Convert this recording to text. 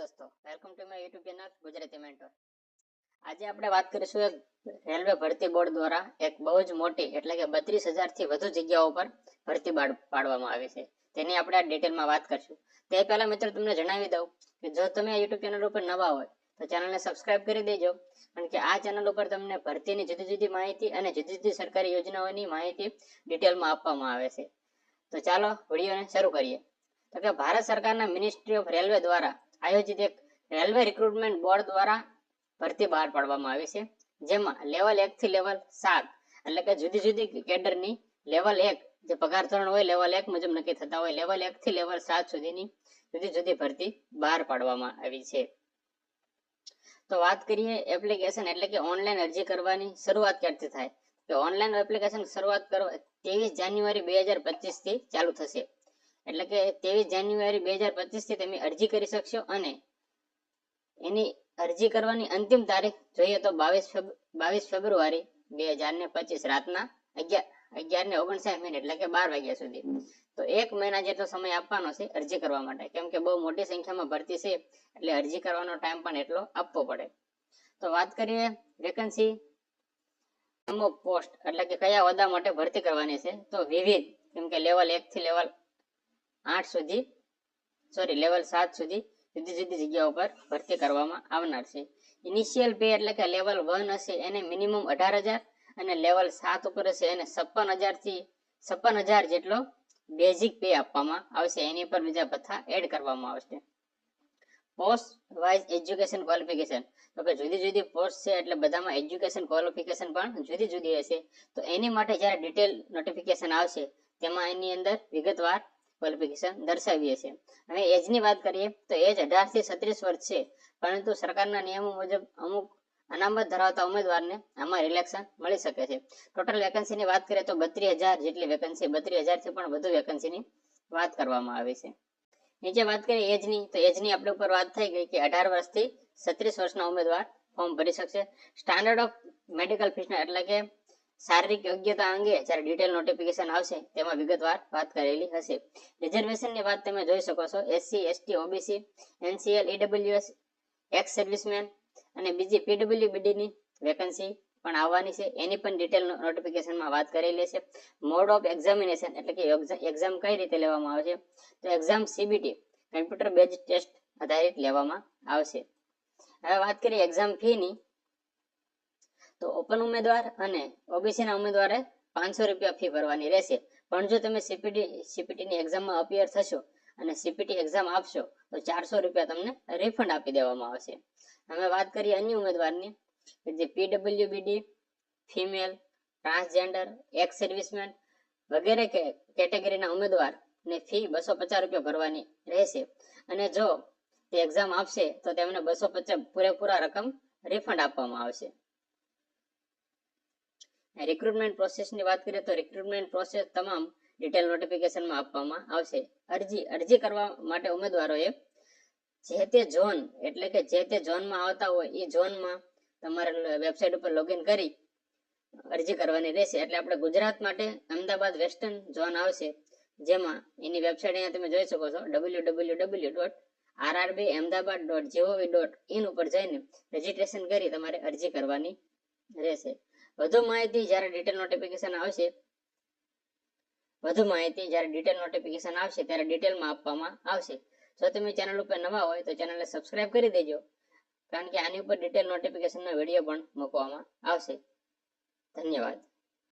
દોસ્તો. Welcome to my YouTube channel Gujarati mentor આજે આપણે વાત કરીશું એક રેલવે ભરતી બોર્ડ દ્વારા એક બહુ જ મોટી, એટલે કે બત્રીસથી વધુ જગ્યાઓ પર ભરતી પાડવામાં આવી છે. તેની આપણે ડિટેલમાં વાત કરીશું. તે પહેલા મિત્રો તમને જણાવી દઉં કે જો તમે આ યુટ્યુબ ચેનલ ઉપર નવા હોય, તો ચેનલને સબસ્ક્રાઇબ કરી દેજો. કારણ કે આ ચેનલ ઉપર તમને ભરતીની જુદી જુદી માહિતી અને જુદી જુદી સરકારી યોજનાઓની માહિતી ડિટેલમાં આપવામાં આવે છે. તો ચાલો વિડીયોને શરૂ કરીએ. તો કે ભારત સરકારના મિનિસ્ટ્રી ઓફ રેલવે દ્વારા આયોજિત એક રેલવે રિક્રુટમેન્ટ બોર્ડ દ્વારા ભરતી બહાર પાડવામાં આવી છે, જેમાં લેવલ એક થી લેવલ સાત, એટલે કે જુદી જુદી કેડરની લેવલ એક, જે પગાર ધોરણ હોય લેવલ એક મુજબ નક્કી થતા હોય લેવલ એક થી લેવલ સાત સુધીની જુદી જુદી ભરતી બહાર પાડવામાં આવી છે. તો વાત કરીએ એપ્લિકેશન એટલે કે ઓનલાઈન અરજી કરવાની શરૂઆત ક્યારથી થાય? કે ઓનલાઈન એપ્લિકેશન શરૂઆત કરવા ત્રેવીસ જાન્યુઆરી બે હજાર પચીસથી ચાલુ થશે. એટલે કે ત્રેવીસ જાન્યુઆરી બે હજાર પચીસથી તમે અરજી કરી શકશો અને એની અરજી કરવાની અંતિમ તારીખ જોઈએ તો બાવીસ બાવીસ ફેબ્રુઆરી બે હજાર ને પચીસ રાતના અગિયાર અગિયાર ને ઓગણસાઠ મિનિટ એટલે કે બાર વાગ્યા સુધી. તો એક મહિના જેટલો સમય આપવાનો છે અરજી કરવા માટે. કેમ કે બહુ મોટી સંખ્યામાં ભરતી છે એટલે અરજી કરવાનો ટાઈમ પણ એટલો આપવો પડે. તો વાત કરીએ વેકન્સી અમુક પોસ્ટ એટલે કે કયા હોદ્દા માટે ભરતી કરવાની છે. તો વિવિધ, કેમ કે લેવલ એક થી લેવલ આઠ સુધી સોરી લેવલ સાત સુધી જુદી જુદી જગ્યાઓ પર ભરતી કરવામાં આવનાર છે. ઇનિશિયલ પે એટલે કે લેવલ વન હશે એને મિનિમમ અઢાર હજાર અને લેવલ સાત ઉપર હશે એને છપ્પન હજારથી છપ્પન હજાર જેટલો બેઝિક પે આપવામાં આવશે. એની પર બીજા ભથ્થા એડ કરવામાં આવશે. પોસ્ટ વાઇઝ એજ્યુકેશન ક્વોલિફિકેશન તો કે જુદી જુદી પોસ્ટ છે એટલે બધામાં એજ્યુકેશન ક્વોલિફિકેશન પણ જુદી જુદી હશે. તો એની માટે જ્યારે ડિટેલ નોટિફિકેશન આવશે, તેમાં એની અંદર વિગતવાર ક્વોલિફિકેશન દર્શાવી હશે હવે એજની વાત કરીએ તો એજ અઢારથી છત્રીસ વર્ષ છે. પરંતુ સરકારના નિયમો મુજબ અમુક અનામત ધરાવતા ઉમેદવારને આમાં રિલેક્શન મળી શકે છે. ટોટલ વેકન્સીની વાત કરીએ તો બત્રીસ હજાર જેટલી વેકન્સી બત્રીસ હજારથી પણ વધુ વેકન્સીની વાત કરવામાં આવી છે. નીચે વાત કરીએ એજની, તો એજની આપણે ઉપર વાત થઈ ગઈ કે અઢાર વર્ષથી છત્રીસ વર્ષના ઉમેદવાર ફોર્મ ભરી શકશે. સ્ટાન્ડર્ડ ઓફ મેડિકલ ફીસના એટલે કે શારીરિક યોગ્યતા અંગે જ્યારે ડિટેલ નોટિફિકેશન આવશે, તેમાં વિગતવાર વાત કરેલી હશે. રિઝર્વેશનની વાત તમે જોઈ શકો છો. SC ST OBC NCL EWS ex serviceman અને બીજી પીડબ્લ્યુબીડીની વેકન્સી પણ આવવાની છે. એની પણ ડિટેલ નોટિફિકેશનમાં વાત કરેલી છે. મોડ ઓફ એક્ઝામિનેશન એટલે કે એક્ઝામ કઈ રીતે લેવામાં આવશે તો exam CBT computer base test આધારિત લેવામાં આવશે. હવે વાત કરીએ એક્ઝામ ફીની તો ઓપન ઉમેદવાર અને ઓબીસી ના ઉમેદવારે પાંચસો રૂપિયા ફી ભરવાની રહેશે. પણ જો તમે સીપીટી સીપીટી ની એક્ઝામમાં અપિયર થશો અને સીપીટી એક્ઝામ આપશો, તો ચારસો રૂપિયા તમને રિફંડ આપી દેવામાં આવશે. હવે વાત કરીએ અન્ય ઉમેદવારની, કે જે P W B D female transgender ex serviceman વગેરે કેટેગરીના ઉમેદવાર ને ફી બસો પચાસ રૂપિયા ભરવાની રહેશે. અને જો તે એક્ઝામ આપશે, તો તેમને બસો પચાસ પૂરેપૂરા રકમ રિફંડ આપવામાં આવશે. રિક્રુટમેન્ટ પ્રોસેસની વાત કરીએ તો રિક્રુટમેન્ટ પ્રોસેસ તમામ ડિટેલ નોટિફિકેશનમાં આપવામાં આવશે. અરજી અરજી કરવા માટે ઉમેદવારોએ જે તે ઝોન એટલે કે જે તે ઝોનમાં આવતા હોય, એ ઝોનમાં તમારે વેબસાઇટ ઉપર લોગિન કરી અરજી કરવાની રહેશે. એટલે આપણે ગુજરાત માટે અમદાવાદ વેસ્ટર્ન ઝોન આવશે. જેમાં એની વેબસાઇટ અહીંયા તમે જોઈ શકો છો W W W dot RRB Ahmedabad dot GOV dot in ઉપર જઈને રજીસ્ટ્રેશન કરી તમારે અરજી કરવાની રહેશે. વધુ માહિતી જ્યારે ડિટેલ નોટિફિકેશન આવશે, વધુ માહિતી જ્યારે ડિટેલ નોટિફિકેશન આવશે ત્યારે ડિટેલમાં આપવામાં આવશે. જો તમે ચેનલ ઉપર નવા હોય તો ચેનલને સબસ્ક્રાઇબ કરી દેજો, કારણ કે આની ઉપર ડિટેલ નોટિફિકેશનનો વીડિયો પણ મૂકવામાં આવશે. ધન્યવાદ.